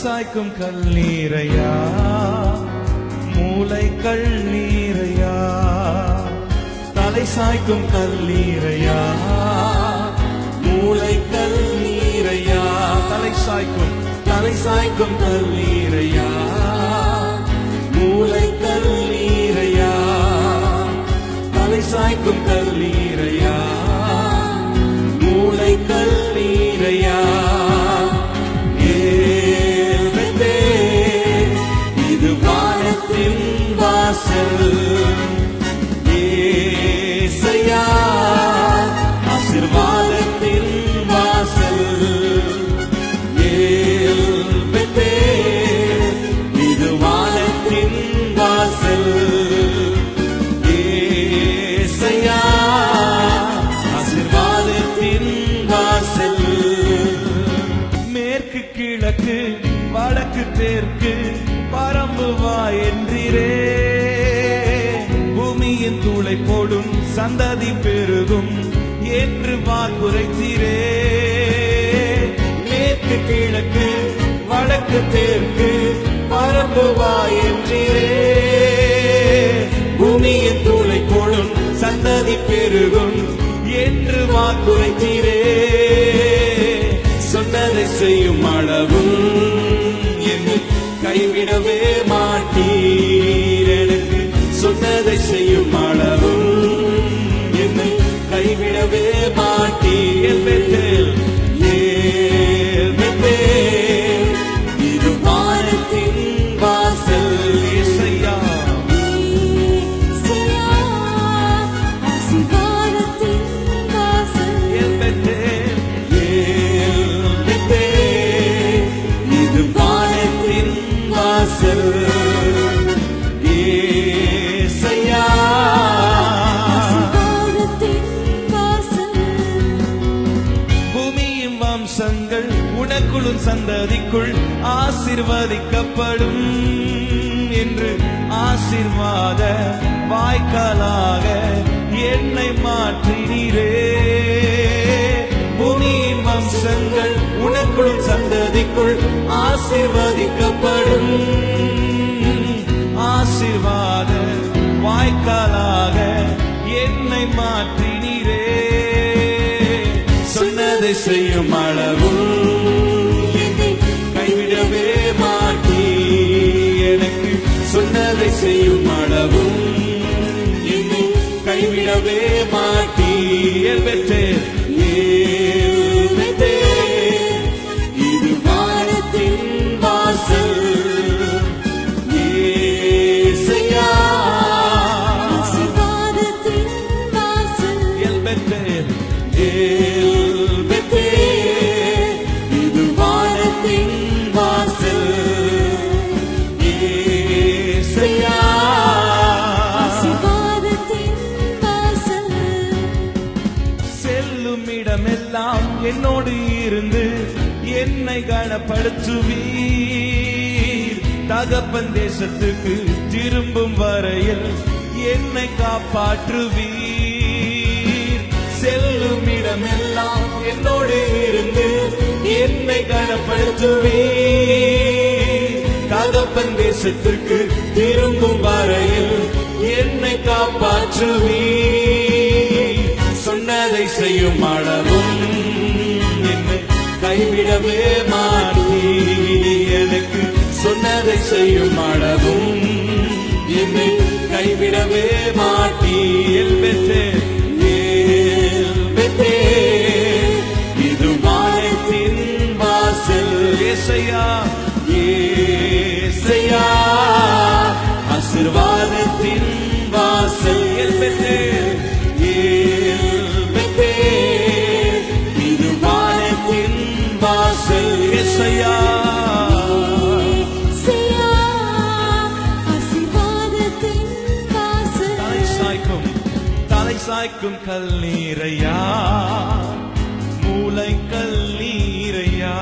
சாய்க்கும் கல்லீரையா மூளை கல்லீரையா தலை சாய்க்கும் கல்லீரையா மூளை கல்லீரையா தலை சாய்க்கும் தலை சாய்க்கும் கல்லீரையா வடக்கு தெற்கு பரம்பு வா என்றிரே பூமியின் தூளை போடும் சந்ததி பெருகும் என்று வாக்குரைத்தீரே. மேற்கு கிழக்கு வடக்கு தெற்கு பரம்பு வா என்றிரே பூமியின் தூளை போடும் சந்ததி பெருகும் என்று வாக்குரைத்தீரே. சொன்னதை செய்யும் அளவும் கைவிடவே மாட்டீர் எனக்கு சொன்னதை செய்யும் அளவும் என்னை கைவிடவே மாட்டீர். உனக்குள்ளும் சந்ததிக்குள் ஆசிர்வதிக்கப்படும் என்று ஆசிர்வாத வாய்க்காலாக என்னை மாற்றினீரே. பூமியின் வம்சங்கள் உனக்குள் சந்ததிக்குள் ஆசிர்வதிக்கப்படும். ஆசிர்வாத வாய்க்காலாக என்னை மாற்றினீரே. சொன்னதை செய்யும் அளவும் சொன்னதை செய்யும் இடமெல்லாம் என்னோடு இருந்து என்னை கனப்படுத்துவீர். தகப்பன் தேசத்துக்கு திரும்பும் வரையில் என்னை காப்பாற்றுவீர். செல்லும் இடமெல்லாம் என்னோடு இருந்து என்னை கனப்படுத்துவீர். தகப்பன் தேசத்துக்கு திரும்பும் வரையில் என்னை காப்பாற்றுவீர். செய்யும் அளவும் என்னை கைவிடவே மாட்டீ எனக்கு சொன்னதை செய்யும் அளவும் என்னை கைவிடவே சாய்க்கும் கல்லீரையா? மூளை கல்லீரையா?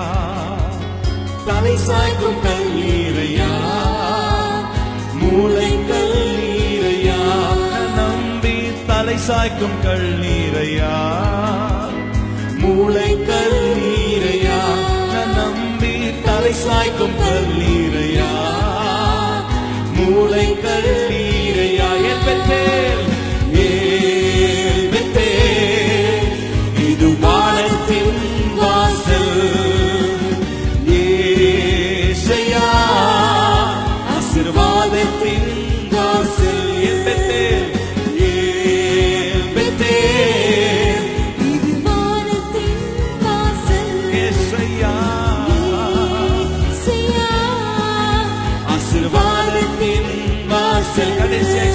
தலை சாய்க்கும் கல்லீரையா? மூளை கல்லீரையா? நம்பி தலை சாய்க்கும் கல்லீரையா? மூளை கல்லீரையா? நம்பி தலை சாய்க்கும் கல்லீரையா cerca de ese